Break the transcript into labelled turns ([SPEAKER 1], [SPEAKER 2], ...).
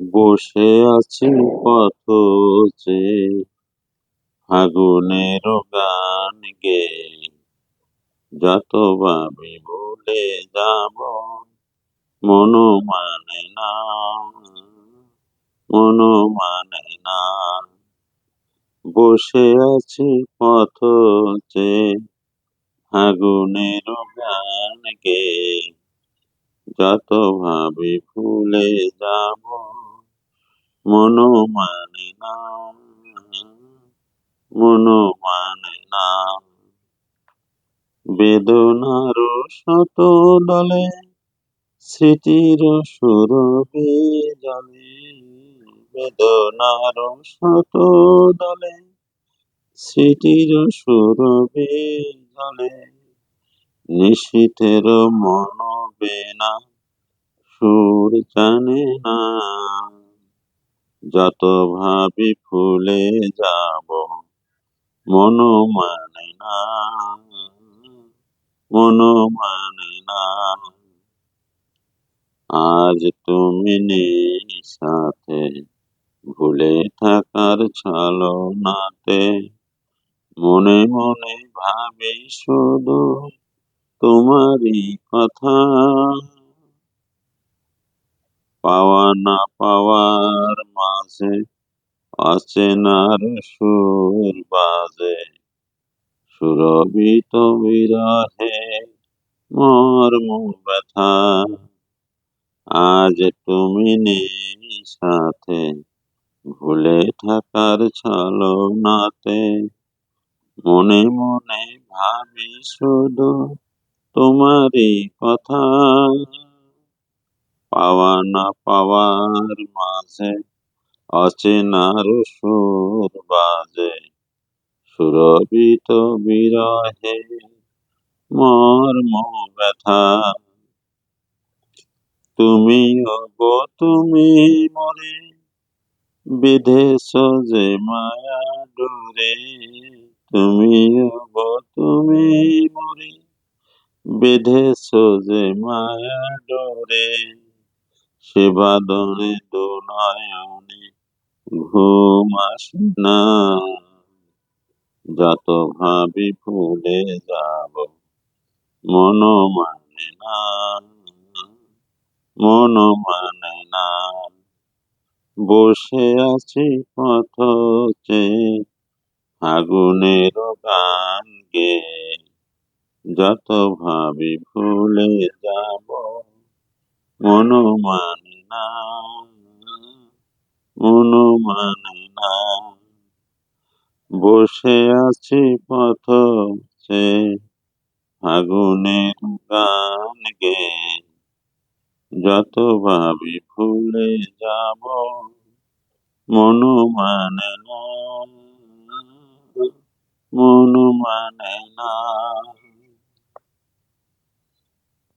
[SPEAKER 1] বসে আছি পথ চেয়ে ফাগুনের গান গে। যত ভাবি ভুলে যাব মন মানে না মন মানে না। বসে আছি পথ চেয়ে ফাগুনের গান গে। যত ভাবি ভুলে যাব মন মানে না মন মানে না বেদনার শত দলে, স্মৃতির সুরভি জলে বেদনার শত দলে, স্মৃতির সুরভি জলে নিশীথের মন বেনা সুর জানে না। যত ভাবি ফুলে যাব, মন মানে না, মন মানে না। আজ তুমি নেই সাথে, ভুলে থাকার ছলনাতে মনে মনে ভাবি শুধু তোমারই কথা। পাওয়া না পাওয়ার মাঝে অচেনার সুর বাজে। সুরভিত বিরহে মর্ম ব্যথা। আজ তুমি নেই সাথে ভুলে থাকার ছলনাতে মনে মনে ভাবি শুধু তোমারই কথা। পাওয়া না পাওয়ার মাঝে অচেনার সুর বাজে। সুরভিত বিরহে মর্ম ব্যথা তুমি গো, তুমি মরে বিধেছ যে মায়া ডোরে। তুমি গো, তুমি মরে বিধেছ যে মায়া ডোরে। সে বাদনে দু নয়নে ঘুম আসে না। যত ভাবি ভুলে যাব, মন মানে না। মন মানে না। বসে আছি পথ চেয়ে আগুনের গান গে। যত ভাবি ভুলে যাব মন না না বসে আছি পথ চেয়ে আগুনের গান গে। যত ভাবি ভুলে যাব মন মানে না মন মানে না